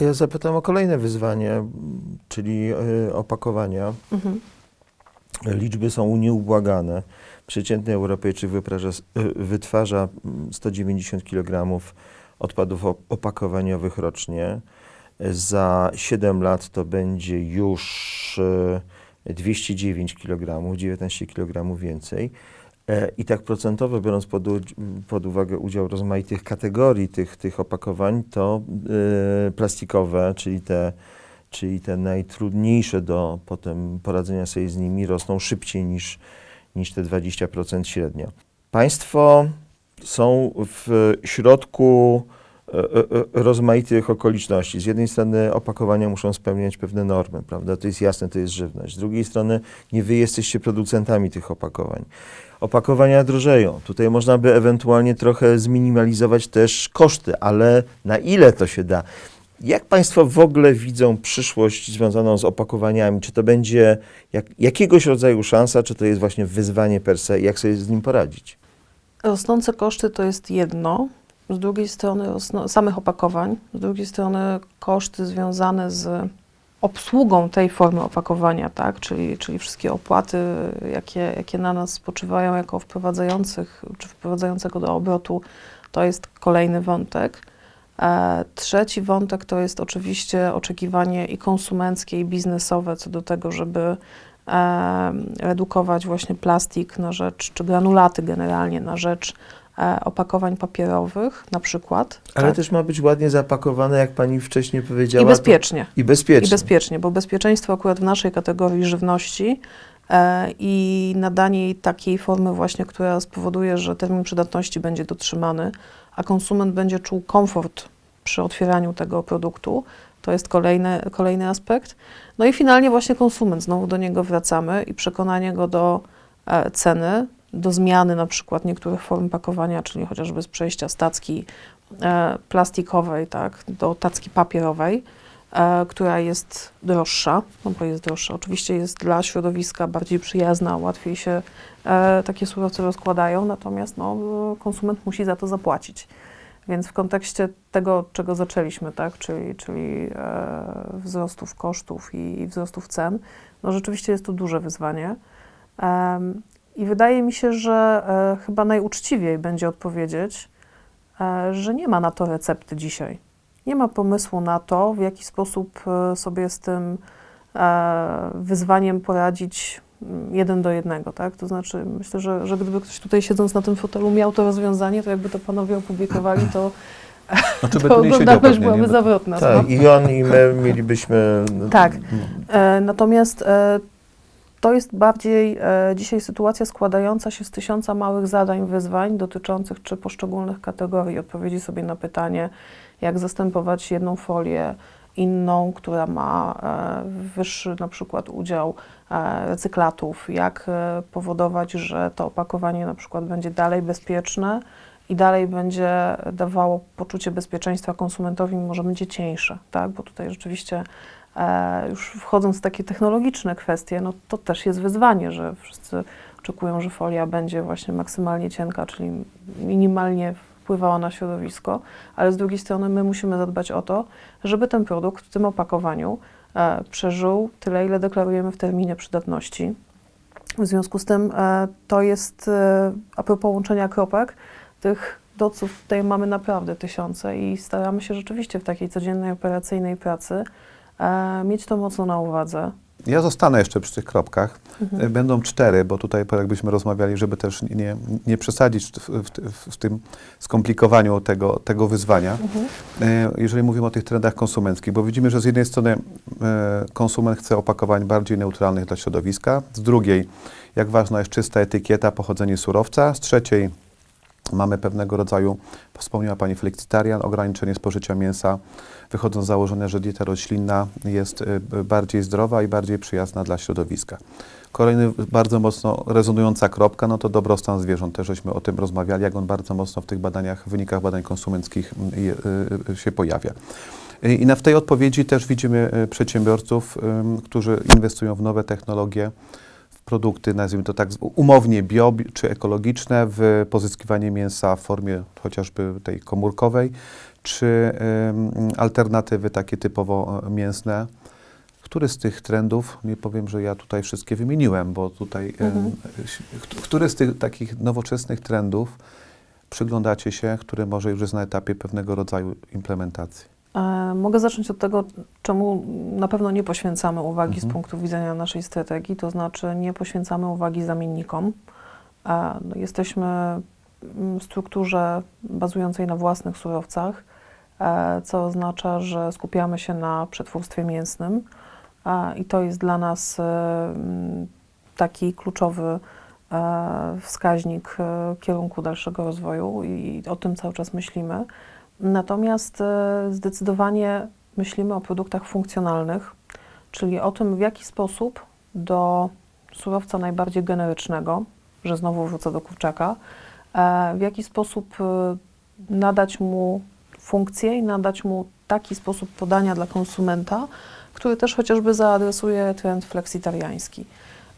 A ja zapytam o kolejne wyzwanie, czyli y, opakowania. Mhm. Liczby są nieubłagane. Przeciętny Europejczyk wypraża, y, wytwarza mm, 190 kg odpadów op- opakowaniowych rocznie. Za 7 lat to będzie już y, 209 kg, 19 kg więcej. E, I tak procentowo, biorąc pod, pod uwagę udział rozmaitych kategorii tych, tych opakowań, to y, plastikowe, czyli te, czyli te najtrudniejsze do potem poradzenia sobie z nimi, rosną szybciej niż, niż te 20% średnio. Państwo są w środku e, e, e, rozmaitych okoliczności. Z jednej strony opakowania muszą spełniać pewne normy, prawda? To jest jasne, to jest żywność. Z drugiej strony nie wy jesteście producentami tych opakowań. Opakowania drożeją. Tutaj można by ewentualnie trochę zminimalizować też koszty, ale na ile to się da? Jak Państwo w ogóle widzą przyszłość związaną z opakowaniami? Czy to będzie jak, jakiegoś rodzaju szansa, czy to jest właśnie wyzwanie per se? Jak sobie z nim poradzić? Rosnące koszty to jest jedno, z drugiej strony samych opakowań, z drugiej strony koszty związane z obsługą tej formy opakowania, tak? czyli, czyli wszystkie opłaty, jakie, jakie na nas spoczywają jako wprowadzających, czy wprowadzającego do obrotu, to jest kolejny wątek. E, trzeci wątek to jest oczywiście oczekiwanie i konsumenckie, i biznesowe co do tego, żeby e, redukować właśnie plastik na rzecz, czy granulaty generalnie na rzecz opakowań papierowych na przykład. Ale tak? też ma być ładnie zapakowane, jak Pani wcześniej powiedziała. I bezpiecznie. To, I bezpiecznie. I bezpiecznie, bo bezpieczeństwo akurat w naszej kategorii żywności e, i nadanie jej takiej formy właśnie, która spowoduje, że termin przydatności będzie dotrzymany, a konsument będzie czuł komfort przy otwieraniu tego produktu, to jest kolejny, kolejny aspekt. No i finalnie właśnie konsument, znowu do niego wracamy i przekonanie go do e, ceny, do zmiany na przykład niektórych form pakowania, czyli chociażby z przejścia z tacki e, plastikowej tak, do tacki papierowej, e, która jest droższa, no bo jest droższa. Oczywiście jest dla środowiska bardziej przyjazna, łatwiej się e, takie surowce rozkładają, natomiast no, konsument musi za to zapłacić. Więc w kontekście tego, od czego zaczęliśmy, tak, czyli, czyli wzrostów kosztów i wzrostów cen, no rzeczywiście jest to duże wyzwanie. I wydaje mi się, że e, chyba najuczciwiej będzie odpowiedzieć, e, że nie ma na to recepty dzisiaj. Nie ma pomysłu na to, w jaki sposób e, sobie z tym e, wyzwaniem poradzić mm, jeden do jednego, tak? To znaczy, myślę, że, że gdyby ktoś tutaj siedząc na tym fotelu miał to rozwiązanie, to jakby to panowie opublikowali, to, Znaczy, to oglądalność nie? byłaby By- zawrotna. Tak, no. i on, i my mielibyśmy. Tak. E, Natomiast e, to jest bardziej e, dzisiaj sytuacja składająca się z tysiąca małych zadań, wyzwań dotyczących czy poszczególnych kategorii. Odpowiedzi sobie na pytanie, jak zastępować jedną folię inną, która ma e, wyższy na przykład udział e, recyklatów, jak e, powodować, że to opakowanie na przykład będzie dalej bezpieczne i dalej będzie dawało poczucie bezpieczeństwa konsumentowi, mimo że będzie cieńsze, tak? Bo tutaj rzeczywiście już wchodząc w takie technologiczne kwestie, no to też jest wyzwanie, że wszyscy oczekują, że folia będzie właśnie maksymalnie cienka, czyli minimalnie wpływała na środowisko, ale z drugiej strony my musimy zadbać o to, żeby ten produkt w tym opakowaniu e, przeżył tyle, ile deklarujemy w terminie przydatności. W związku z tym e, to jest, e, a propos łączenia kropek, tych doców tutaj mamy naprawdę tysiące i staramy się rzeczywiście w takiej codziennej operacyjnej pracy e, mieć to mocno na uwadze. Ja zostanę jeszcze przy tych kropkach. Mhm. E, Będą cztery, bo tutaj jakbyśmy rozmawiali, żeby też nie, nie przesadzić w, w, w, w tym skomplikowaniu tego, tego wyzwania. Mhm. E, Jeżeli mówimy o tych trendach konsumenckich, bo widzimy, że z jednej strony e, konsument chce opakowań bardziej neutralnych dla środowiska, z drugiej, jak ważna jest czysta etykieta, pochodzenie surowca, z trzeciej, mamy pewnego rodzaju, wspomniała Pani flexitarian, ograniczenie spożycia mięsa, wychodząc z założenia, że dieta roślinna jest y, bardziej zdrowa i bardziej przyjazna dla środowiska. Kolejny bardzo mocno rezonująca kropka, no to dobrostan zwierząt. Też żeśmy o tym rozmawiali, jak on bardzo mocno w tych badaniach, wynikach badań konsumenckich mm, y, y, się pojawia. I na, w tej odpowiedzi też widzimy przedsiębiorców, którzy inwestują w nowe technologie, produkty, nazwijmy to tak umownie bio bi- czy ekologiczne, w pozyskiwanie mięsa w formie chociażby tej komórkowej, czy alternatywy takie typowo e, mięsne. Który z tych trendów, nie powiem, że ja tutaj wszystkie wymieniłem, bo tutaj, Mhm. który z tych takich nowoczesnych trendów przyglądacie się, który może już jest na etapie pewnego rodzaju implementacji? E, Mogę zacząć od tego, czemu na pewno nie poświęcamy uwagi Mhm. z punktu widzenia naszej strategii, to znaczy nie poświęcamy uwagi zamiennikom. E, no, Jesteśmy w strukturze bazującej na własnych surowcach, e, co oznacza, że skupiamy się na przetwórstwie mięsnym i to jest dla nas taki kluczowy wskaźnik kierunku dalszego rozwoju i o tym cały czas myślimy. Natomiast e, zdecydowanie myślimy o produktach funkcjonalnych, czyli o tym, w jaki sposób do surowca najbardziej generycznego, że znowu wrócę do kurczaka, e, w jaki sposób e, nadać mu funkcję i nadać mu taki sposób podania dla konsumenta, który też chociażby zaadresuje trend fleksitariański.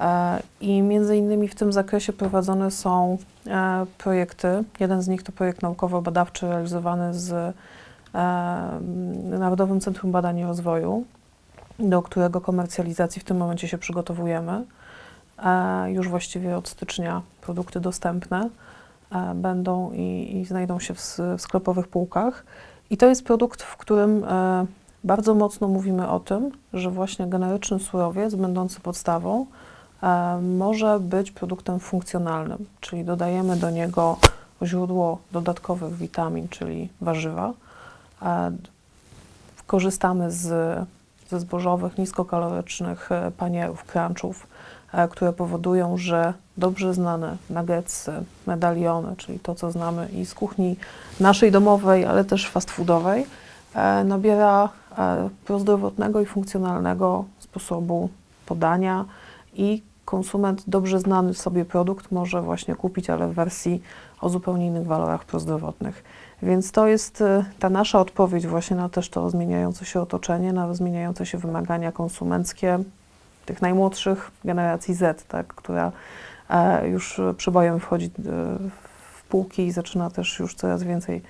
E, I między innymi w tym zakresie prowadzone są e, projekty. Jeden z nich to projekt naukowo-badawczy realizowany z e, Narodowym Centrum Badań i Rozwoju, do którego komercjalizacji w tym momencie się przygotowujemy. Już właściwie od stycznia produkty dostępne będą i, i znajdą się w, w sklepowych półkach. I to jest produkt, w którym bardzo mocno mówimy o tym, że właśnie generyczny surowiec, będący podstawą, może być produktem funkcjonalnym, czyli dodajemy do niego źródło dodatkowych witamin, czyli warzywa. E, Korzystamy z, ze zbożowych, niskokalorycznych e, panierów, crunchów, e, które powodują, że dobrze znane nuggetsy, medaliony, czyli to, co znamy i z kuchni naszej domowej, ale też fast foodowej, e, nabiera e, prozdrowotnego i funkcjonalnego sposobu podania i konsument dobrze znany sobie produkt może właśnie kupić, ale w wersji o zupełnie innych walorach prozdrowotnych. Więc to jest e, ta nasza odpowiedź właśnie na też to zmieniające się otoczenie, na zmieniające się wymagania konsumenckie tych najmłodszych generacji Z, tak, która e, już przybojem wchodzi e, w półki i zaczyna też już coraz więcej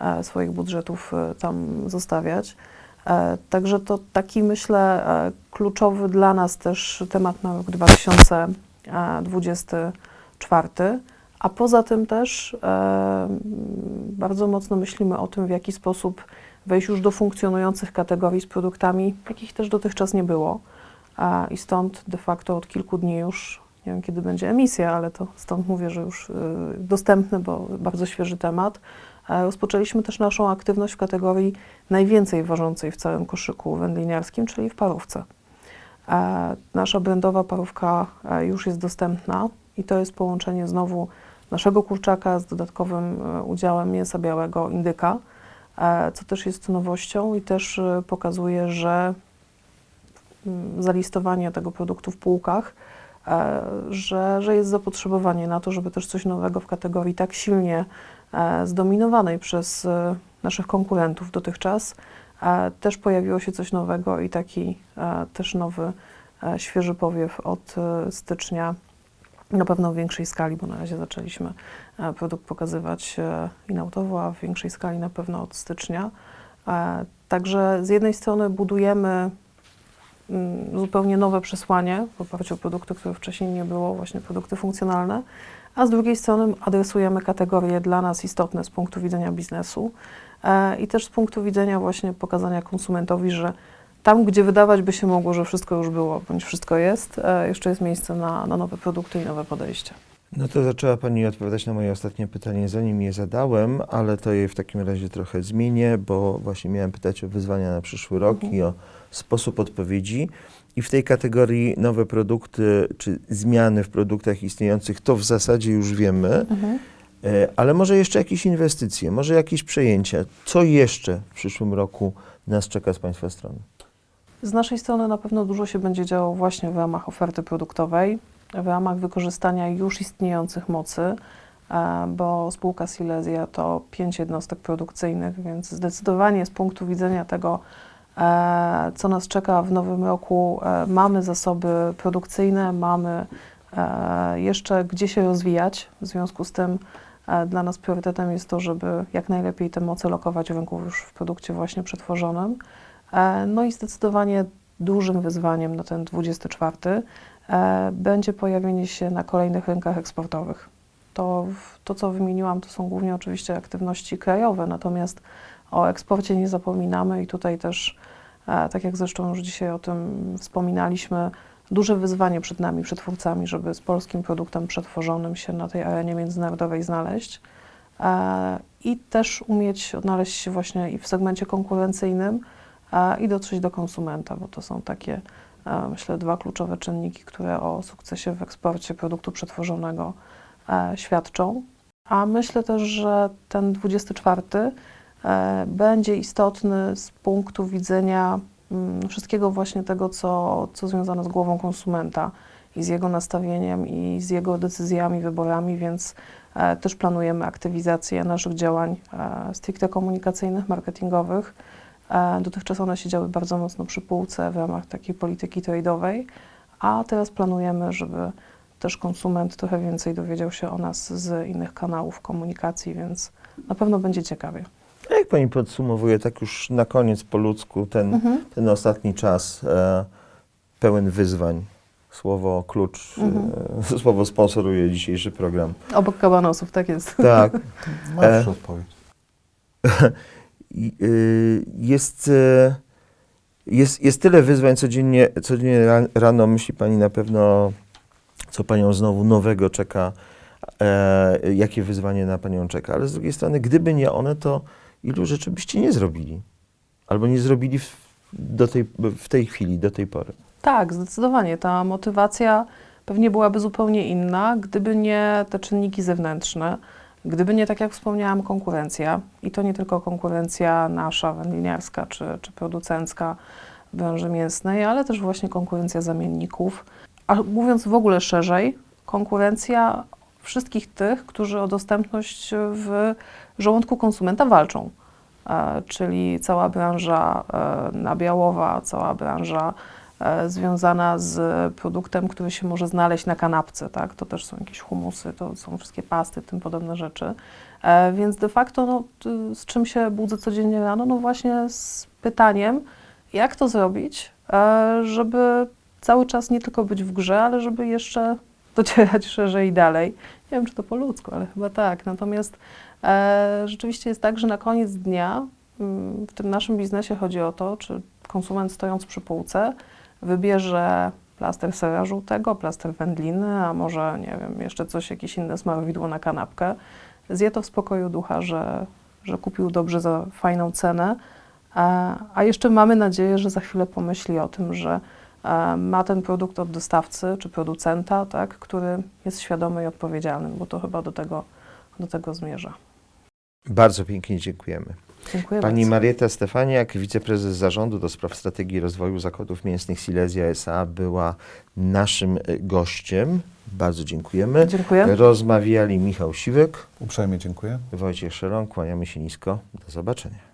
e, swoich budżetów e, tam zostawiać. E, Także to taki, myślę, e, kluczowy dla nas też temat na rok 2024. A poza tym też e, bardzo mocno myślimy o tym, w jaki sposób wejść już do funkcjonujących kategorii z produktami, jakich też dotychczas nie było. I stąd de facto od kilku dni już, nie wiem kiedy będzie emisja, ale to stąd mówię, że już dostępny, bo bardzo świeży temat. E, Rozpoczęliśmy też naszą aktywność w kategorii najwięcej ważącej w całym koszyku wędliniarskim, czyli w parówce. E, Nasza brandowa parówka e, już jest dostępna i to jest połączenie znowu naszego kurczaka z dodatkowym udziałem mięsa białego indyka, co też jest nowością i też pokazuje, że mm, zalistowanie tego produktu w półkach, że, że jest zapotrzebowanie na to, żeby też coś nowego w kategorii tak silnie zdominowanej przez e, naszych konkurentów dotychczas, e, też pojawiło się coś nowego i taki e, też nowy, e, świeży powiew od e, stycznia, na pewno w większej skali, bo na razie zaczęliśmy e, produkt pokazywać e, inautowo, a w większej skali na pewno od stycznia. E, Także z jednej strony budujemy mm, zupełnie nowe przesłanie w oparciu o produkty, które wcześniej nie było, właśnie produkty funkcjonalne, a z drugiej strony adresujemy kategorie dla nas istotne z punktu widzenia biznesu e, i też z punktu widzenia właśnie pokazania konsumentowi, że tam, gdzie wydawać by się mogło, że wszystko już było, bądź wszystko jest, e, jeszcze jest miejsce na, na nowe produkty i nowe podejście. No to zaczęła Pani odpowiadać na moje ostatnie pytanie, zanim je zadałem, ale to je w takim razie trochę zmienię, bo właśnie miałem pytać o wyzwania na przyszły rok Mhm. i o sposób odpowiedzi. I w tej kategorii nowe produkty czy zmiany w produktach istniejących, to w zasadzie już wiemy, e, ale może jeszcze jakieś inwestycje, może jakieś przejęcia. Co jeszcze w przyszłym roku nas czeka z Państwa strony? Z naszej strony na pewno dużo się będzie działo właśnie w ramach oferty produktowej, w ramach wykorzystania już istniejących mocy, e, bo spółka Silesia to pięć jednostek produkcyjnych, więc zdecydowanie z punktu widzenia tego, co nas czeka w nowym roku, e, mamy zasoby produkcyjne, mamy e, jeszcze gdzie się rozwijać, w związku z tym E, Dla nas priorytetem jest to, żeby jak najlepiej te moce lokować w rynku już w produkcie właśnie przetworzonym. E, No i zdecydowanie dużym wyzwaniem na ten 24 e, będzie pojawienie się na kolejnych rynkach eksportowych. To, to, co wymieniłam, to są głównie oczywiście aktywności krajowe, natomiast o eksporcie nie zapominamy i tutaj też, e, tak jak zresztą już dzisiaj o tym wspominaliśmy, duże wyzwanie przed nami, przetwórcami, żeby z polskim produktem przetworzonym się na tej arenie międzynarodowej znaleźć e, i też umieć odnaleźć się właśnie i w segmencie konkurencyjnym e, i dotrzeć do konsumenta, bo to są takie, myślę, dwa kluczowe czynniki, które o sukcesie w eksporcie produktu przetworzonego świadczą. A myślę też, że ten 24 e, będzie istotny z punktu widzenia mm, wszystkiego właśnie tego, co, co związane z głową konsumenta i z jego nastawieniem i z jego decyzjami, wyborami, więc e, też planujemy aktywizację naszych działań e, stricte komunikacyjnych, marketingowych. E, dotychczas one siedziały bardzo mocno przy półce w ramach takiej polityki trade'owej, a teraz planujemy, żeby też konsument trochę więcej dowiedział się o nas z innych kanałów komunikacji, więc na pewno będzie ciekawie. Pani podsumowuje, tak już na koniec po ludzku, ten, Mhm. ten ostatni czas e, pełen wyzwań? Słowo klucz, Mhm. e, słowo sponsoruje dzisiejszy program. Obok kabanosów, tak jest. Tak. Masz E. odpowiedź. Y, jest, y, jest, jest tyle wyzwań codziennie, codziennie ran- rano. Myśli Pani na pewno, co Panią znowu nowego czeka, e, jakie wyzwanie na Panią czeka. Ale z drugiej strony, gdyby nie one, to ilu rzeczy byście nie zrobili? Albo nie zrobili w, do tej, w tej chwili, do tej pory. Tak, zdecydowanie. Ta motywacja pewnie byłaby zupełnie inna, gdyby nie te czynniki zewnętrzne, gdyby nie, tak jak wspomniałam, konkurencja. I to nie tylko konkurencja nasza, wędliniarska czy, czy producencka branży mięsnej, ale też właśnie konkurencja zamienników. A mówiąc w ogóle szerzej, konkurencja wszystkich tych, którzy o dostępność w żołądku konsumenta walczą. E, czyli cała branża e, nabiałowa, cała branża e, związana z produktem, który się może znaleźć na kanapce, tak? To też są jakieś humusy, to są wszystkie pasty, tym podobne rzeczy. Więc de facto no, z czym się budzę codziennie rano? No właśnie z pytaniem, jak to zrobić, żeby cały czas nie tylko być w grze, ale żeby jeszcze docierać szerzej i dalej. Nie wiem, czy to po ludzku, ale chyba tak. Natomiast e, rzeczywiście jest tak, że na koniec dnia mm, w tym naszym biznesie chodzi o to, czy konsument stojąc przy półce wybierze plaster sera żółtego, plaster wędliny, a może, nie wiem, jeszcze coś, jakieś inne smarowidło na kanapkę. Zje to w spokoju ducha, że, że kupił dobrze za fajną cenę, a, a jeszcze mamy nadzieję, że za chwilę pomyśli o tym, że e, ma ten produkt od dostawcy czy producenta, tak, który jest świadomy i odpowiedzialny, bo to chyba do tego, do tego zmierza. Bardzo pięknie dziękujemy. Dziękuję Pani bardzo. Marieta Stefaniak, wiceprezes zarządu do spraw strategii rozwoju zakładów mięsnych Silesia S.A. była naszym e, gościem. Bardzo dziękujemy. Dziękuję. Rozmawiali Michał Siwek, Uprzejmie dziękuję. Wojciech Szeron, kłaniamy się nisko. Do zobaczenia.